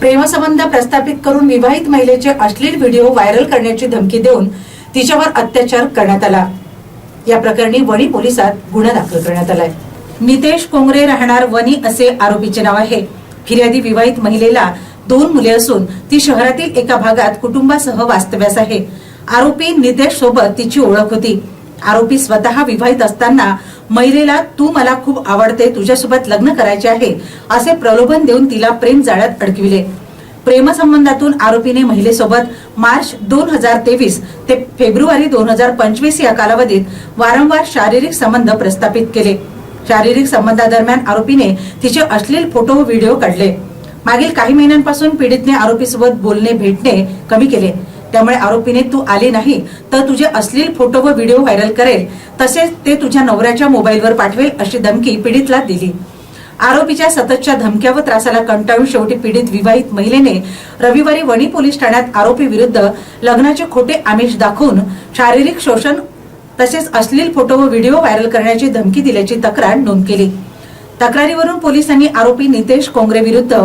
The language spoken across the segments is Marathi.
प्रेमसंबंध प्रस्थापित करून विवाहित महिलेचे अश्लील व्हिडिओ व्हायरल करण्याची धमकी देऊन तिच्यावर अत्याचार करण्यात आला. या प्रकरणी वणी पोलिसात गुन्हा दाखल करण्यात आलाय. नितेश कोंगरे राहणार वनी असे आरोपीचे नाव आहे. फिर्यादी विवाहित महिलेला दोन मुले असून ती शहरातील एका भागात कुटुंबासह वास्तव्यास आहे. आरोपी नितेश सोबत तिची ओळख होती. आरोपी स्वतः विवाहित असताना महिलेला तू मला खूप आवडते तुझ्यासोबत लग्न करायचे आहे असे प्रलोभन देऊन तिला प्रेम जाळ्यात अडकविले. प्रेमसंबंधातून आरोपीने महिलेसोबत मार्च दोन हजार तेवीस ते फेब्रुवारी दोन हजार पंचवीस या कालावधीत वारंवार शारीरिक संबंध प्रस्थापित केले. शारीरिक संबंधादरम्यान आरोपीने तिचे अश्लील फोटो व्हिडिओ काढले. मागील काही महिन्यांपासून पीडितने आरोपीसोबत बोलणे भेटणे कमी केले. त्यामुळे आरोपीने तू आले नाही तर तुझे अश्लील फोटो व व्हिडिओ व्हायरल करेल. तसेच ते तुझ्या नवऱ्याच्या मोबाईलवर पाठवेल अशी धमकी पीडितला दिली. आरोपीच्या सततच्या धमक्या व त्रासाला कंटाळून शेवटी पीडित विवाहित महिलेने रविवारी वणी पोलीस ठाण्यात आरोपी विरुद्ध लग्नाचे खोटे आमिष दाखवून शारीरिक शोषण तसेच अश्लील फोटो व व्हिडिओ व्हायरल करण्याची धमकी दिल्याची तक्रार नोंद केली. तक्रारीवरून पोलिसांनी आरोपी नितेश कोंगरे विरुद्ध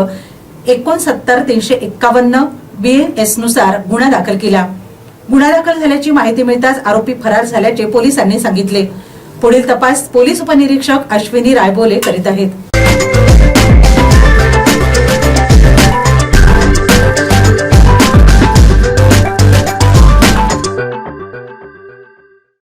एकोणसत्तर तीनशे एक्कावन्न बीएनएसनुसार गुन्हा दाखल केला. गुन्हा दाखल झाल्याची माहिती मिळताच आरोपी फरार झाल्याचे पोलिसांनी सांगितले. पुढील तपास पोलीस उपनिरीक्षक अश्विनी रायबोले करीत आहेत.